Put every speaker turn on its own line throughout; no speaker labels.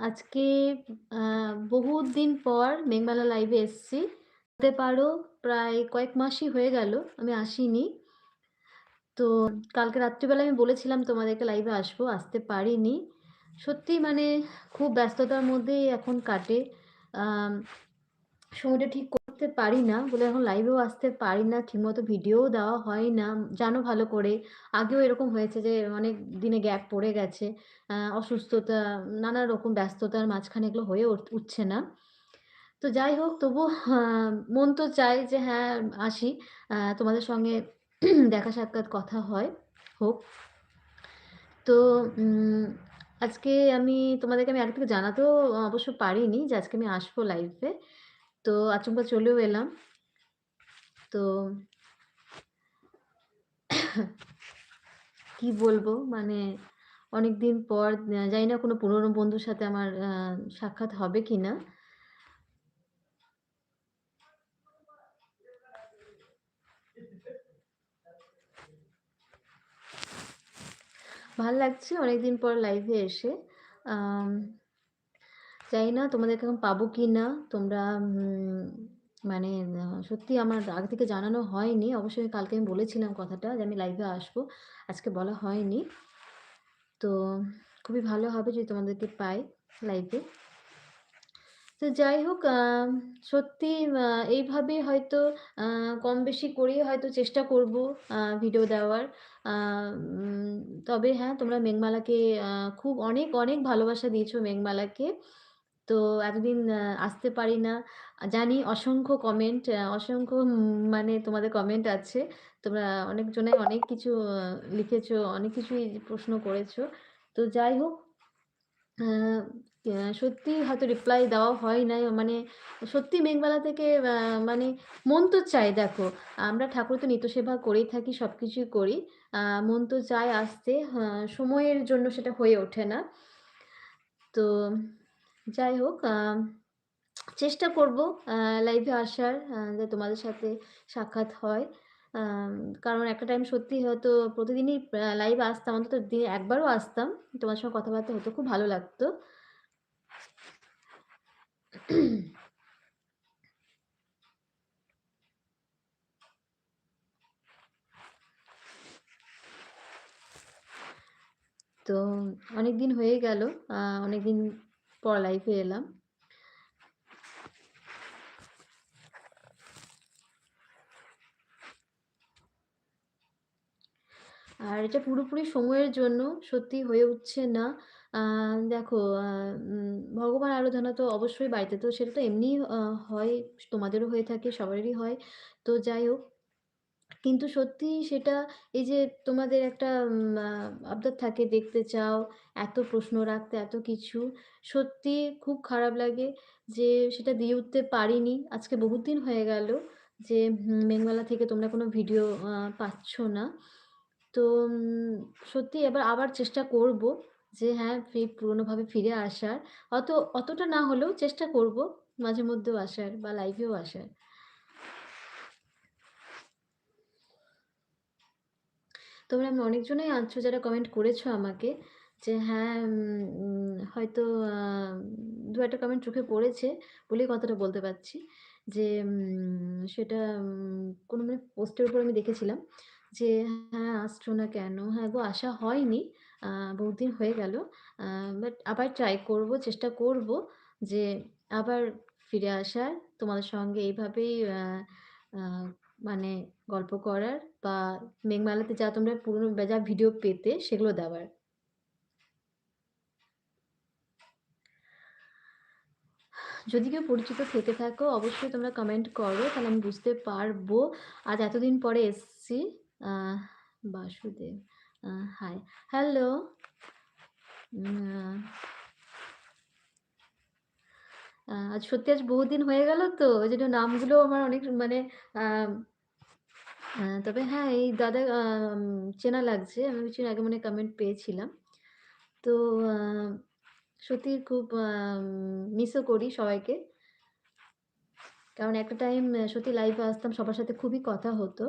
আজকে বহুত দিন পর মেঘমালা লাইভে এসছি। হতে পারো প্রায় কয়েক মাসই হয়ে গেল আমি আসিনি। তো কালকে রাত্রিবেলা আমি বলেছিলাম তোমাদেরকে লাইভে আসব, আসতে পারিনি। সত্যি মানে খুব ব্যস্ততার মধ্যেই এখন কাটে। সময়টা ঠিক করতে পারি না বলে এখন লাইভেও আসতে পারি না। ঠিকমতো ভিডিও দেওয়া হয় না। জানো ভালো করে। আগেও এরকম হয়েছে যে অনেক দিনে গ্যাপ পড়ে গেছে। অসুস্থতা, নানা রকম ব্যস্ততার মাঝখানে এগুলো হয়ে উঠছে না। তো যাই হোক তবু মন তো চায় যে হ্যাঁ, আসি। তোমাদের সঙ্গে দেখা সাক্ষাৎ কথা হয়, হোক। তো আজকে আমি তোমাদেরকে আমি আগে থেকে জানাতেও অবশ্য পারিনি যে আজকে আমি আসব লাইভে। তো আচমকা চলেও এলাম। তো কি বলব? মানে অনেক দিন পর জানি না কোনো পুরনো বন্ধুর সাথে আমার সাক্ষাৎ হবে কি না ভালো লাগছে অনেকদিন পর লাইভে এসে। জানি না তোমাদেরকে এখন পাবো কিনা। তোমরা উম মানে সত্যি আমার আগে থেকে জানানো হয়নি। অবশ্যই কালকে আমি বলেছিলাম কথাটা যে আমি লাইভে আসব। আজকে বলা হয়নি। তো খুবই ভালো হবে যদি তোমাদেরকে পাই লাইভে। তো যাই হোক সত্যি আ এইভাবেই হয়তো কম বেশি করেই হয়তো চেষ্টা করব ভিডিও দেওয়ার। তবে হ্যাঁ, তোমরা মেঘমালাকে খুব অনেক, অনেক ভালোবাসা দিয়েছ মেঘমালাকে। তো এতদিন আসতে পারি না। জানি অসংখ্য কমেন্ট, অসংখ্য মানে তোমাদের কমেন্ট আছে। তোমরা অনেকজনে অনেক কিছু লিখেছো, অনেক কিছুই প্রশ্ন করেছ। তো যাই হোক সত্যিই হয়তো রিপ্লাই দেওয়া হয় নাই। মানে সত্যি মেঘমালা থেকে মানে মন তো চায় দেখো, আমরা ঠাকুর তো নিত্য সেবা করেই থাকি, সব কিছুই করি। মন তো চায় আসতে, সময়ের জন্য সেটা হয়ে ওঠে না। তো যাই হোক চেষ্টা করব লাইভে আসার যে তোমাদের সাথে সাক্ষাৎ হয়। কারণ একটা টাইম সত্যি হয়তো প্রতিদিনই লাইভে আসতাম। অন্তত দিনে একবারও আসতাম। তোমার সঙ্গে কথাবার্তা হতো, খুব ভালো লাগতো। তো অনেকদিন হয়ে গেল। আ অনেকদিন পর এলাম। আর এটা পুরোপুরি সময়ের জন্য সত্যি হয়ে উঠছে না। দেখো ভগবান আরাধনা তো অবশ্যই বাড়িতে তো সেটা তো এমনিই আ হয়, তোমাদেরও হয়ে থাকে, সবারই হয়। তো যাই হোক কিন্তু সত্যিই সেটা এই যে তোমাদের একটা আবদার থাকে দেখতে চাও, এত প্রশ্ন রাখতে, এত কিছু। সত্যি খুব খারাপ লাগে যে সেটা দিয়ে উঠতে পারিনি। আজকে বহুত দিন হয়ে গেল যে মেঘমালা থেকে তোমরা কোনো ভিডিও পাচ্ছ না। তো সত্যি এবার আবার চেষ্টা করব যে হ্যাঁ, ফি পুরনোভাবে ফিরে আসার। অত অতটা না হলেও চেষ্টা করব মাঝে মধ্যেও আসার বা লাইভেও আসার। তোমরা অনেকজনই আছো যারা কমেন্ট করেছ আমাকে যে হ্যাঁ, হয়তো দু ২-১ কমেন্ট চোখে পড়েছে বলেই কথাটা বলতে পারছি। যে সেটা কোনো মানে পোস্টের উপর আমি দেখেছিলাম যে, "হ্যাঁ, আসছো না কেন?" হ্যাঁ গো আসা হয়নি। আ বহুত দিন হয়ে গেল। বাট আবার ট্রাই করব, চেষ্টা করব যে আবার ফিরে আসার, তোমাদের সঙ্গে এইভাবেই মানে গল্প করার বা মেঘমালাতে যা তোমরা পুরনো যা ভিডিও পেতে সেগুলো দেওয়ার। যদি কেউ পরিচিত থেকে থাকো, অবশ্যই তোমরা কমেন্ট করো, তাহলে আমি বুঝতে পারব। আজ এতদিন পরে এসছি। বাসুদেব হাই। হ্যালো। আজ সত্যি আজ বহুদিন হয়ে গেল তো, ওই জন্য নামগুলো আমার অনেক মানে আ তবে হ্যাঁ, এই দাদা চেনা লাগছে। আমি কিছুদিন আগে মনে হয় কমেন্ট পেয়েছিলাম। তো সত্যি খুব মিসও করি সবাইকে। কারণ একটা টাইম সত্যি লাইভে আসতাম, সবার সাথে খুবই কথা হতো।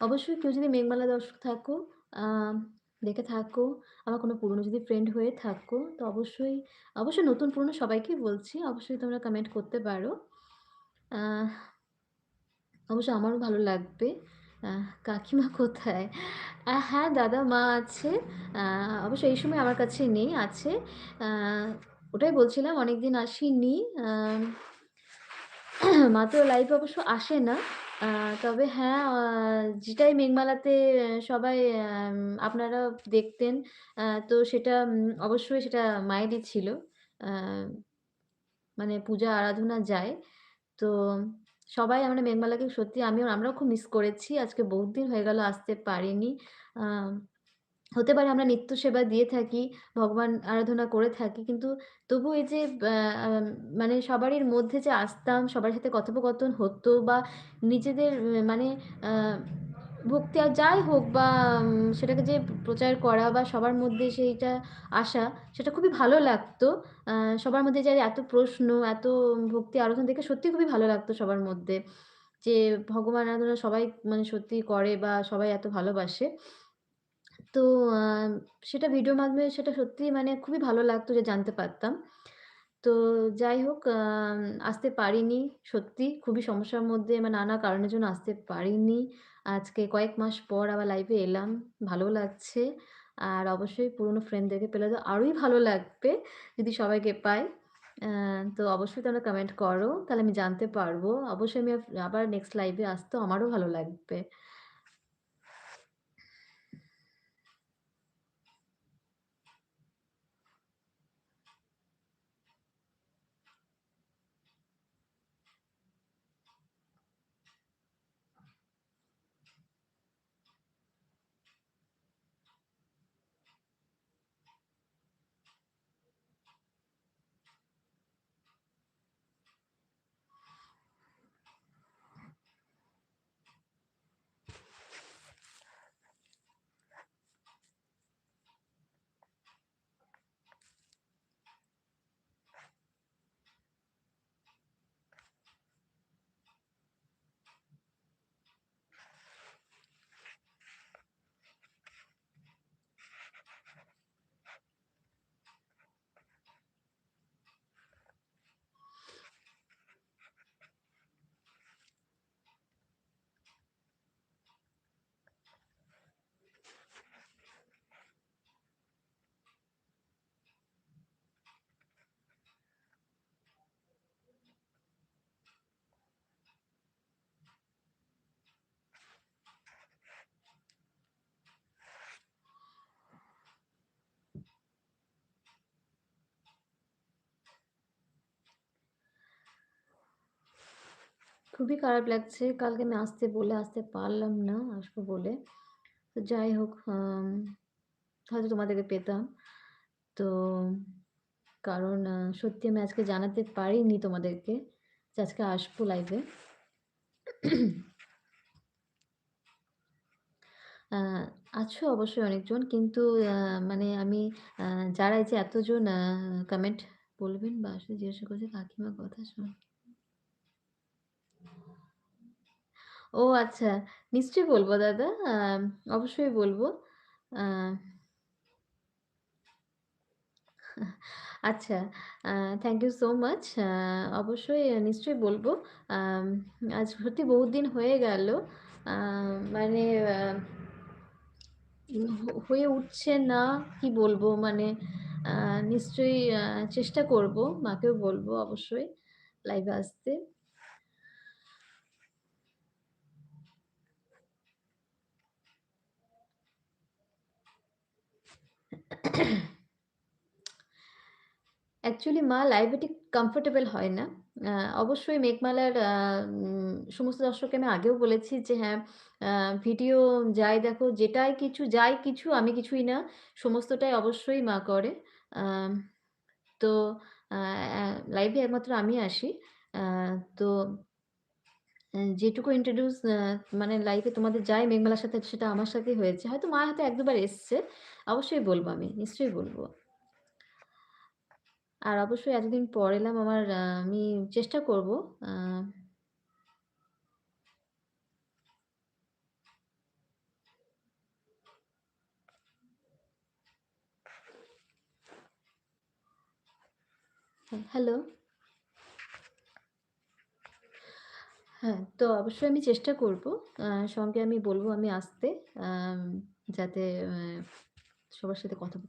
অবশ্যই কেউ যদি মেঘমালা দর্শক থাকো, দেখে থাকো, আমার কোনো পুরনো যদি ফ্রেন্ড হয়ে থাকো, তো অবশ্যই, অবশ্যই নতুন পুরনো সবাইকেই বলছি। অবশ্যই তোমরা কমেন্ট করতে পারো। অবশ্যই আমারও ভালো লাগবে। কাকিমা কোথায়? হ্যাঁ, দাদা, মা আছে। আ অবশ্যই এই সময় আমার কাছে নেই, আছে। ওটাই বলছিলাম অনেকদিন আসিনি। মা তো লাইভে অবশ্য আসে না। তবে হ্যাঁ, যেটাই মেঘমালাতে সবাই আপনারা দেখতেন, তো সেটা অবশ্যই সেটা মায়েরই ছিল। মানে পূজা আরাধনা যায়। তো সবাই আমরা মেঘমালাকে সত্যি আমিও আমরাও খুব মিস করেছি। আজকে বহুত দিন হয়ে গেল আসতে পারিনি। হতে পারে আমরা নিত্য সেবা দিয়ে থাকি, ভগবান আরাধনা করে থাকি। কিন্তু তবু এই যে মানে সবারই মধ্যে যে আসতাম, সবার সাথে কথোপকথন হতো বা নিজেদের মানে ভক্তি আর যাই হোক বা সেটাকে যে প্রচার করা বা সবার মধ্যে সেইটা আসা, সেটা খুবই ভালো লাগতো। সবার মধ্যে যে এত প্রশ্ন, এত ভক্তি আরাধনা দেখে সত্যি খুবই ভালো লাগতো সবার মধ্যে। যে ভগবান আরাধনা সবাই মানে সত্যি করে বা সবাই এত ভালোবাসে। তো সেটা ভিডিওর মাধ্যমে সেটা সত্যিই মানে খুবই ভালো লাগতো যে জানতে পারতাম। তো যাই হোক আসতে পারিনি। সত্যি খুবই সমস্যার মধ্যে মানে নানা কারণের জন্য আসতে পারিনি। আজকে কয়েক মাস পর আবার লাইভে এলাম। ভালোও লাগছে। আর অবশ্যই পুরনো ফ্রেন্ডদেরকে পেলে তো আরোই ভালো লাগবে, যদি সবাইকে পাই। তো অবশ্যই তোমরা কমেন্ট করো। তাহলে আমি জানতে পারব। অবশ্যই আমি আবার নেক্সট লাইভে আসতেও আমারও ভালো লাগবে। খুবই খারাপ লাগছে। কালকে আমি আসতে বলে আসতে পারলাম না, আসব বলে। তো যাই হোক হয়তো তোমাদেরকে পেতাম। তো কারণ সত্যি আমি আজকে জানাতে পারিনি তোমাদেরকে যে আজকে আসব লাইভে। আছো অবশ্যই অনেকজন। কিন্তু মানে আমি যারা যে এতজন কমেন্ট বলবেন বা আসলে জিজ্ঞাসা করছে কাকিমা কথা শোন ও আচ্ছা। নিশ্চয়ই বলব দাদা। অবশ্যই বলব আচ্ছা। Thank you so much. অবশ্যই নিশ্চয়ই বলব আজ সত্যি বহুত দিন হয়ে গেল। মানে হয়ে উঠছে না, কি বলব? মানে নিশ্চয়ই চেষ্টা করব। মাকেও বলব অবশ্যই লাইভে আসতে। অ্যাকচুয়ালি মা লাইভে ঠিক কমফোর্টেবল হয় না। অবশ্যই মেঘমালার সমস্ত দর্শককে আমি আগেও বলেছি যে হ্যাঁ, ভিডিও যাই দেখো, যেটাই কিছু যাই কিছু আমি কিছুই না। সমস্তটাই অবশ্যই মা করে। তো লাইভে একমাত্র আমি আসি। তো যেটুকু ইন্ট্রোডিউস মানে লাইভে তোমাদের যাই মেঘমালার সাথে সেটা আমার সাথেই হয়েছে। হয়তো মা হয়তো ১-২ বার এসছে। অবশ্যই বলব আমি, নিশ্চয়ই বলব। আর অবশ্যই এতদিন পর এলাম আমার আমি চেষ্টা করব হ্যালো। হ্যাঁ তো অবশ্যই আমি চেষ্টা করব সঙ্গে আমি বলব আমি আসতে যাতে সবার সাথে কথোপকথন